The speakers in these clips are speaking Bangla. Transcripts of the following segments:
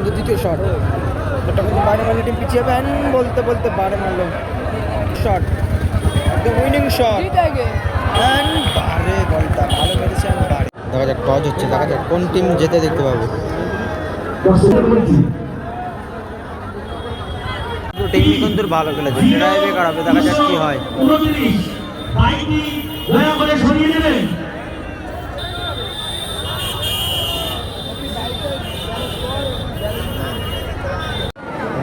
কিন্তু দ্বিতীয় শট শটটা কিন্তু বাইরে মারলে টিম পিছিয়ে যাবে। বলতে বলতে বাইরে মারলো। শট একদম উইনিং শট বারে বলটা ভালো মেরেছে বারে দেখা যাক টস হচ্ছে। দেখা যাক কোন টিম যেতে দেখতে পাবে। টেকনিক কিন্তু ভালো খেলেছে ড্রাইভে দেখা যাক কি হয়।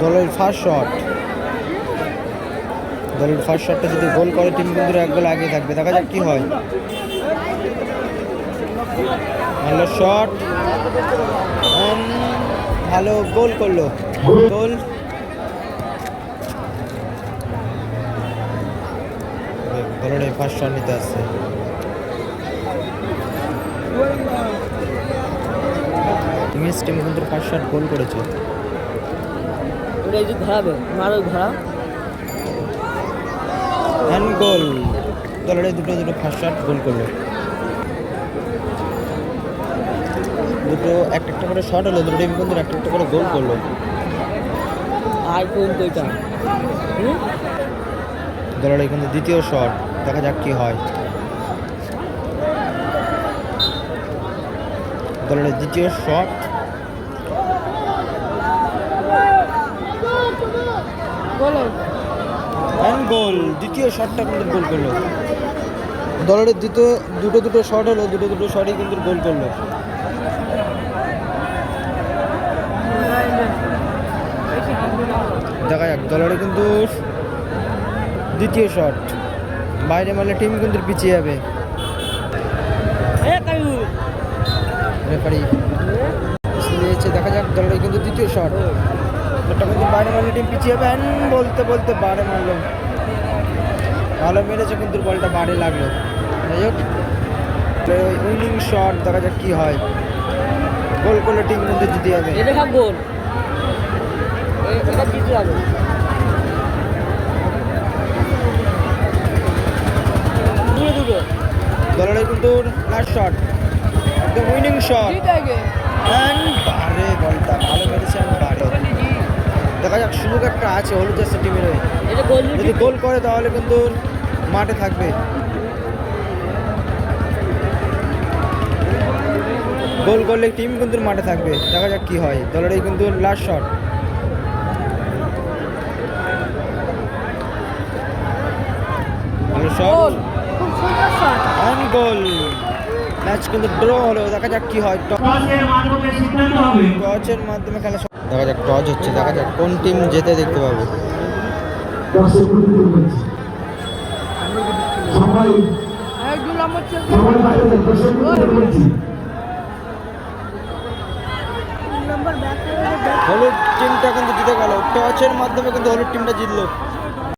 দলের ফার্স্ট শট দলের ফার্স্ট শটটা যদি গোল করে, টিম কিন্তু এক গোল আগে থাকবে। দেখা যাক কি হয়। ভালো শট ভালো গোল করল। গোল। দলের ফার্স্ট শট নিতে আসছে। ইংলিশ টিম কিন্তু ফার্স্ট শট গোল করেছে। ওটা একটু ধরাবে মারো ধরা। হ্যান্ড গোল দলের দুটো দুটো ফার্স্ট শট গোল করল দুটো একটা একটা করে শট হলো দুটো টিম কিন্তু একটা একটা করে গোল করল। আর কোন হুম? দলের কিন্তু দ্বিতীয় শট দেখা যাক কি হয়। দলের দ্বিতীয় শট গোল দ্বিতীয় শটটা কিন্তু গোল করল। দলের দ্বিতীয় দুটো দুটো শট হলো দুটো দুটো শটই কিন্তু গোল করল। দেখা যাক দলের কিন্তু দ্বিতীয় শট বাইরে মারলে টিম কিন্তু পিছিয়ে যাবে। রেফারি দিয়েছে দেখা যাক দলের কিন্তু দ্বিতীয় শট ওটা কিন্তু বাইরে মারলে টিম পিছিয়ে And বলতে বলতে বারে মারলো। ভালো মেরেছে কিন্তু বলটা বারে লাগল। যাই হোক উইনিং শট দেখা যাক কি হয়। গোল করলে টিম কিন্তু জিতে যাবে। গোল। এটা জিতে যাবে। দলের কিন্তু লাস্ট শট একদম উইনিং শট অ্যান্ড বারে বলটা ভালো মেরেছে and বারে। দেখা যাক সুযোগ একটা আছে হলুদ জার্সি টিমের যদি গোল করে তাহলে কিন্তু মাঠে থাকবে। গোল করলে টিম কিন্তু মাঠে থাকবে। দেখা যাক কি হয়। দলের এই কিন্তু লাস্ট শট ভালো শট গোল। ম্যাচ কিন্তু ড্র হলো দেখা যাক কি হয়। টসের মাধ্যমে সিদ্ধান্ত হবে। টচের মাধ্যমে খেলা দেখা যাক টচ হচ্ছে দেখা যাক কোন টিম যেতে দেখতে পাবে। হলুদ টিমটা কিন্তু জিতে গেল। টচের মাধ্যমে কিন্তু হলুদ টিমটা জিতলো।